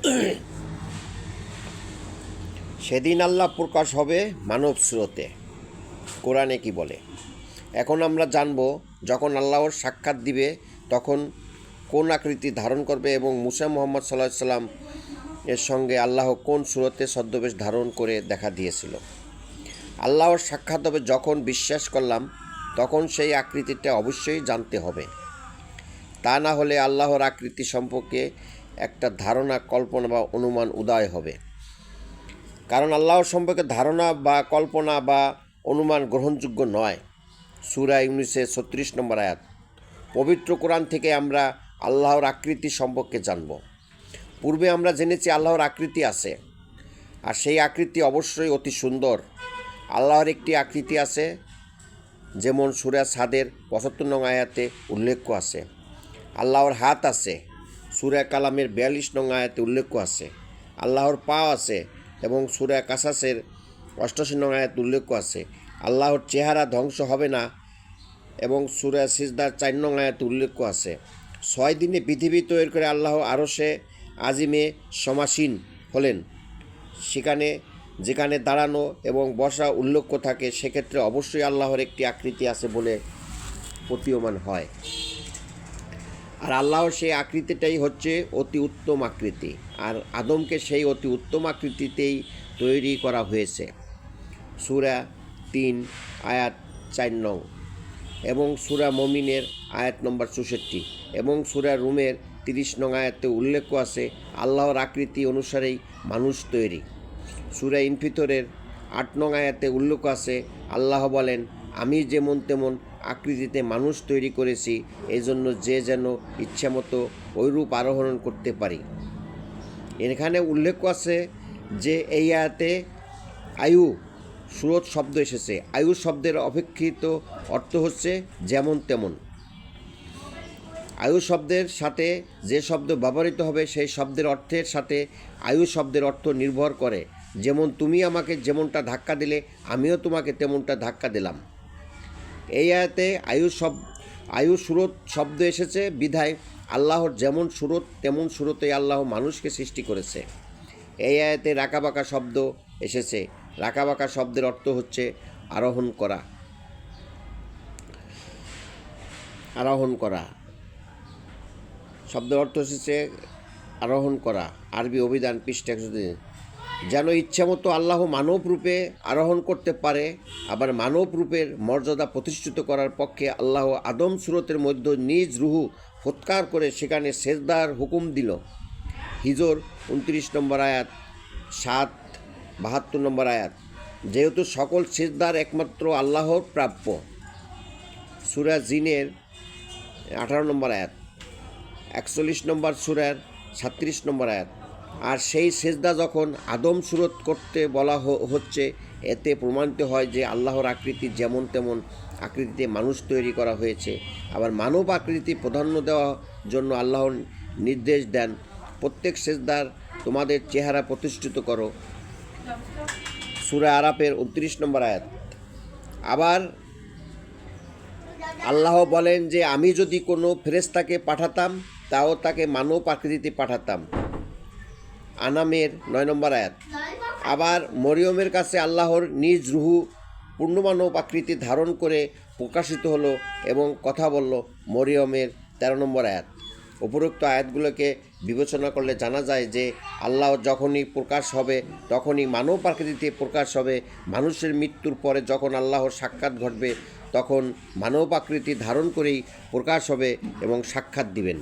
সেদিন আল্লাহ প্রকাশ হবে মানব স্রোতে। কোরআনে কি বলে? এখন আমরা জানব, যখন আল্লাহর সাক্ষাৎ দিবে, তখন কোন আকৃতি ধারণ করবে এবং মুসা মোহাম্মদ সাল্লাহ সাল্লাম এর সঙ্গে আল্লাহ কোন সুরতে ছদ্মবেশ ধারণ করে দেখা দিয়েছিল? আল্লাহর সাক্ষাৎ হবে যখন বিশ্বাস করলাম, তখন সেই আকৃতিটা অবশ্যই জানতে হবে। তা না হলে আল্লাহর আকৃতি সম্পর্কে একটা ধারণা, কল্পনা বা অনুমান উদয় হবে। কারণ আল্লাহর সম্পর্কে ধারণা বা কল্পনা বা অনুমান গ্রহণযোগ্য নয়। সুরা ইউনিসের ছত্রিশ নম্বর আয়াত, পবিত্র কোরআন থেকে আমরা আল্লাহর আকৃতি সম্পর্কে জানব। পূর্বে আমরা জেনেছি আল্লাহর আকৃতি আছে, আর সেই আকৃতি অবশ্যই অতি সুন্দর। আল্লাহর একটি আকৃতি আছে, যেমন সুরা সাদের পঁচাত্তর নং আয়াতে উল্লেখ্য আছে। আল্লাহর হাত আছে সুরা কালামের বিয়াল্লিশ নং আয়াতে উল্লেখ আছে। আল্লাহর পা আছে এবং সুরা কাসাসের অষ্টাশি নং আয়াত উল্লেখ আছে। আল্লাহর চেহারা ধ্বংস হবে না এবং সুরা সিজদার চার নং আয়াতে উল্লেখ আছে। ছয় দিনে পৃথিবী তৈরি করে আল্লাহ আরও সে আজিমে সমাসীন হলেন। সেখানে, যেখানে দাঁড়ানো এবং বসা উল্লেখ্য থাকে, সেক্ষেত্রে অবশ্যই আল্লাহর একটি আকৃতি আছে বলে প্রতীয়মান হয়। আর আল্লাহর সেই আকৃতিটাই হচ্ছে অতি উত্তম আকৃতি। আর আদমকে সেই অতি উত্তম আকৃতিতেই তৈরি করা হয়েছে। সুরা তিন, আয়াত চার নং। এবং সুরা মমিনের আয়াত নম্বর চৌষট্টি। এবং সুরা রুমের তিরিশ নং আয়াতে উল্লেখ আছে, আল্লাহর আকৃতি অনুসারেই মানুষ তৈরি। সুরা ইনফিতরের আট নং আয়াতে উল্লেখ আছে, আল্লাহ বলেন আমি যেমন তেমন আকৃতিতে মানুষ তৈরি করেছি এই জন্য যে যেন ইচ্ছামতো ওইরূপ আরোহণ করতে পারি। এখানে উল্লেখ আছে যে এই আয়াতে আয়ু, সুরত শব্দ এসেছে। আয়ু শব্দের অপেক্ষিত অর্থ হচ্ছে যেমন তেমন। আয়ু শব্দের সাথে যে শব্দ ব্যবহৃত হবে, সেই শব্দের অর্থের সাথে আয়ু শব্দের অর্থ নির্ভর করে। যেমন তুমি আমাকে যেমনটা ধাক্কা দিলে, আমিও তোমাকে তেমনটা ধাক্কা দিলাম। এই আয়াতে আয়ু শব আয়ু সুরত শব্দ এসেছে, বিধায় আল্লাহর যেমন সুরত, তেমন সুরতে আল্লাহ মানুষকে সৃষ্টি করেছে। এই আয়াতে রাকাবাকা শব্দ এসেছে, রাকাবাকা শব্দের অর্থ হচ্ছে আরোহণ করা। আরোহণ করা। শব্দের অর্থ এসেছে আরোহণ করা। আরবি অভিধান পৃষ্ঠা যেন ইচ্ছামতো আল্লাহ মানব রূপে আরোহণ করতে পারে, আবার মানব রূপের মর্যাদা প্রতিষ্ঠিত করার পক্ষে আল্লাহ আদম সুরতের মধ্যে নিজ রুহু ফৎকার করে সেখানে সেজদার হুকুম দিল। হিজোর উনত্রিশ নম্বর আয়াত, সাত, বাহাত্তর নম্বর আয়াত। যেহেতু সকল সেজদার একমাত্র আল্লাহর প্রাপ্য। সুরা জিনের আঠারো নম্বর আয়াত, একচল্লিশ নম্বর সুরার সাত্রিশ নম্বর আয়াত। আর সেই সেজদা যখন আদম সুরত করতে বলা হচ্ছে, এতে প্রমাণিত হয় যে আল্লাহর আকৃতি যেমন তেমন আকৃতিতে মানুষ তৈরি করা হয়েছে। আবার মানব আকৃতি প্রাধান্য দেওয়ার জন্য আল্লাহর নির্দেশ দেন, প্রত্যেক সেজদার তোমাদের চেহারা প্রতিষ্ঠিত করো। সুরা আরাপের উনত্রিশ নম্বর আয়াত। আবার আল্লাহ বলেন যে, আমি যদি কোনো ফেরেস্তাকে পাঠাতাম, তাও তাকে মানব আকৃতিতে পাঠাতাম। আনামের নয় নম্বর আয়াত। আবার মরিয়মের কাছে আল্লাহর নিজ রুহু পূর্ণমানব আকৃতি ধারণ করে প্রকাশিত হলো এবং কথা বলল মরিয়মের তেরো নম্বর আয়াত। উপরোক্ত আয়াতগুলোকে বিবেচনা করলে জানা যায় যে, আল্লাহ যখনই প্রকাশ হবে, তখনই মানব আকৃতিতে প্রকাশ হবে। মানুষের মৃত্যুর পরে যখন আল্লাহর সাক্ষাৎ ঘটবে, তখন মানব আকৃতি ধারণ করেই প্রকাশ হবে এবং সাক্ষাৎ দিবেন।